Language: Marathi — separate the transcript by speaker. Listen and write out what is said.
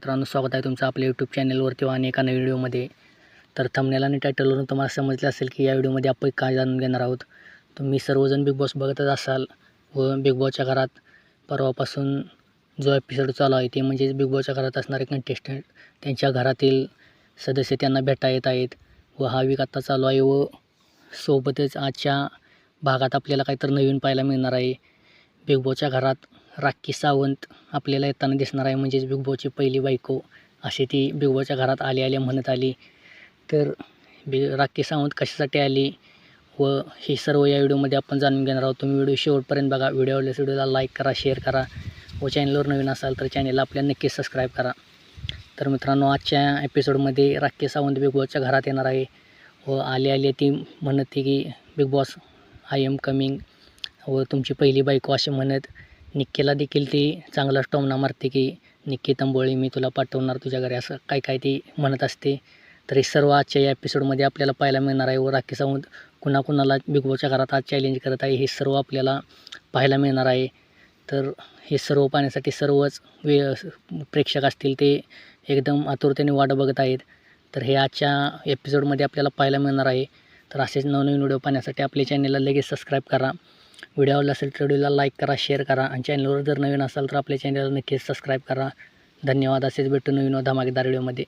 Speaker 1: मित्रांनो स्वागत आहे तुमचं आपल्या यूट्यूब चॅनलवरती आणि एका नवीन व्हिडिओमध्ये. तर थंबनेल आणि टायटलवरून तुम्हाला समजलं असेल की या व्हिडिओमध्ये आपण काय जाणून घेणार आहोत. तुम्ही सर्वजण बिग बॉस बघतच असाल व बिग बॉसच्या घरात परवापासून जो एपिसोड चालू आहे ते म्हणजेच बिग बॉसच्या घरात असणारे कंटेस्टंट त्यांच्या घरातील सदस्य त्यांना भेटा येत आहेत व हा वीक आत्ता चालू आहे व सोबतच आजच्या भागात आपल्याला काहीतरी नवीन पाहायला मिळणार आहे. बिग बॉसच्या घरात राखी सावंत आपल्याला येताना दिसणार आहे. म्हणजेच बिग बॉसची पहिली बायको अशी ती बिग बॉच्या घरात आली आल्या म्हणत आली. तर बि राखी सावंत कशासाठी आली? व हे सर्व या व्हिडिओमध्ये आपण जाणून घेणार आहोत. तुम्ही व्हिडिओ शेवटपर्यंत बघा. व्हिडिओ आवडल्यास व्हिडिओला लाईक करा शेअर करा. व चॅनलवर नवीन असाल तर चॅनलला आपल्या नक्कीच सबस्क्राईब करा. तर मित्रांनो आजच्या एपिसोडमध्ये राखी सावंत बिग बॉसच्या घरात येणार आहे. व आली आली ती म्हणते की Bigg Boss I am coming व तुमची पहिली बायको असे म्हणत निक्कीला देखील ती चांगला स्टॉमना मारते की निक्की तंबोळी मी तुला पाठवणार तुझ्या घरी असं काय काय ती म्हणत असते. तर हे सर्व आजच्या या एपिसोडमध्ये आपल्याला पाहायला मिळणार आहे व राखी सावंत कुणाकुणाला बिग बॉसच्या घरात आज चॅलेंज करत आहे हे सर्व आपल्याला पाहायला मिळणार आहे. तर हे सर्व पाहण्यासाठी सर्वच वे प्रेक्षक असतील ते एकदम आतुरतेने वाट बघत आहेत. तर हे आजच्या एपिसोडमध्ये आपल्याला पाहायला मिळणार आहे. तर असेच नवनवीन व्हिडिओ पाहण्यासाठी आपल्या चॅनलला लगेच सबस्क्राईब करा. व्हिडिओ आवडला असेल तर व्हिडिओला लाईक करा शेअर करा आणि चॅनलवर जर नवीन असाल तर आपल्या चॅनलला नक्कीच सबस्क्राईब करा. धन्यवाद. असेच भेटू नवीन व धमाकेदार व्हिडिओमध्ये